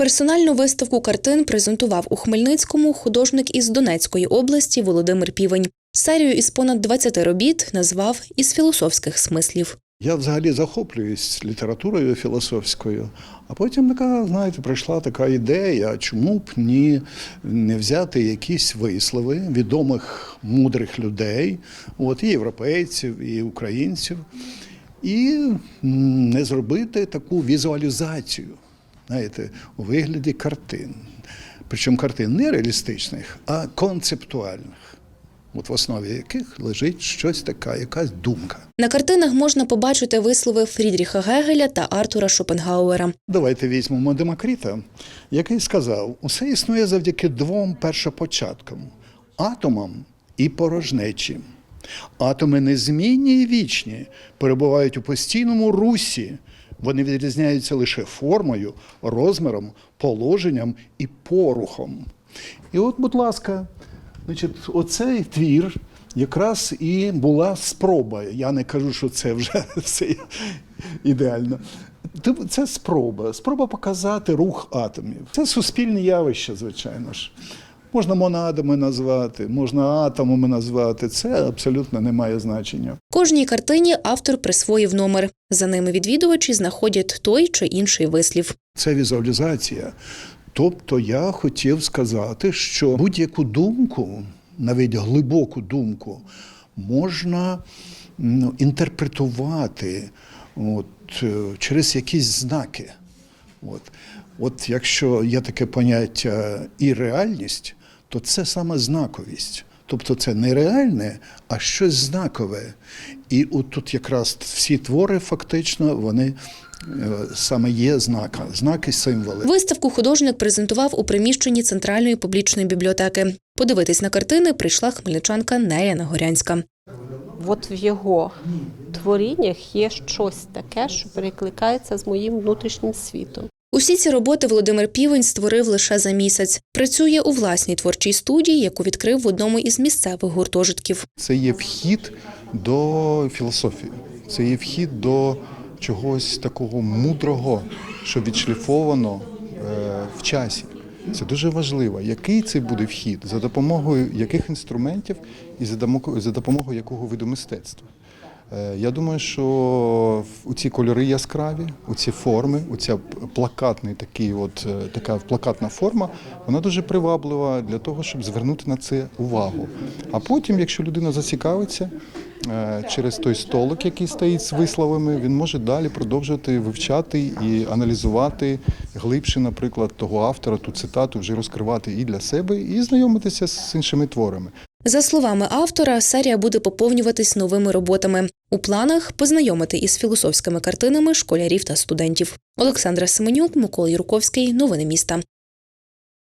Персональну виставку картин презентував у Хмельницькому художник із Донецької області Володимир Півень. Серію із понад 20 робіт назвав із філософських смислів. Я взагалі захоплююсь літературою філософською, а потім така, знаєте, прийшла така ідея, чому б ні не взяти якісь вислови відомих мудрих людей, от і європейців, і українців, і не зробити таку візуалізацію, знаєте, у вигляді картин. Причому картин не реалістичних, а концептуальних, от в основі яких лежить щось така, якась думка. На картинах можна побачити вислови Фрідріха Гегеля та Артура Шопенгауера. Давайте візьмемо Демокріта, який сказав: усе існує завдяки двом першопочаткам атомам і порожнечі. Атоми незмінні і вічні, перебувають у постійному русі. Вони відрізняються лише формою, розміром, положенням і порухом. І от, будь ласка, значить, оцей твір якраз і була спроба. Я не кажу, що це вже все ідеально. Це спроба. Спроба показати рух атомів. Це суспільне явище, звичайно ж. Можна монадами назвати, можна атомами назвати. Це абсолютно не має значення. Кожній картині автор присвоїв номер. За ними відвідувачі знаходять той чи інший вислів. Це візуалізація. Тобто я хотів сказати, що будь-яку думку, навіть глибоку думку, можна ну, інтерпретувати от, е, через якісь знаки. От. От якщо є таке поняття і реальність, то це саме знаковість. Тобто це не реальне, а щось знакове. І от тут якраз всі твори фактично вони е, саме є знака, знаки, символи. Виставку художник презентував у приміщенні центральної публічної бібліотеки. Подивитись на картини прийшла хмельничанка Неля Нагорянська. От в його творіннях є щось таке, що перекликається з моїм внутрішнім світом. Усі ці роботи Володимир Півень створив лише за місяць. Працює у власній творчій студії, яку відкрив в одному із місцевих гуртожитків. Це є вхід до філософії, це є вхід до чогось такого мудрого, що відшліфовано е, в часі. Це дуже важливо. Який це буде вхід, за допомогою яких інструментів і за допомогою якого виду мистецтва. Е, Я думаю, що у ці кольори яскраві, у ці форми, у ця плакатний такий, от е, така плакатна форма, вона дуже приваблива для того, щоб звернути на це увагу. А потім, якщо людина зацікавиться е, через той столик, який стоїть з висловами, він може далі продовжувати вивчати і аналізувати глибше, наприклад, того автора, ту цитату вже розкривати і для себе, і знайомитися з іншими творами. За словами автора, серія буде поповнюватись новими роботами. У планах познайомити із філософськими картинами школярів та студентів. Олександра Семенюк, Микола Юрковський. Новини міста.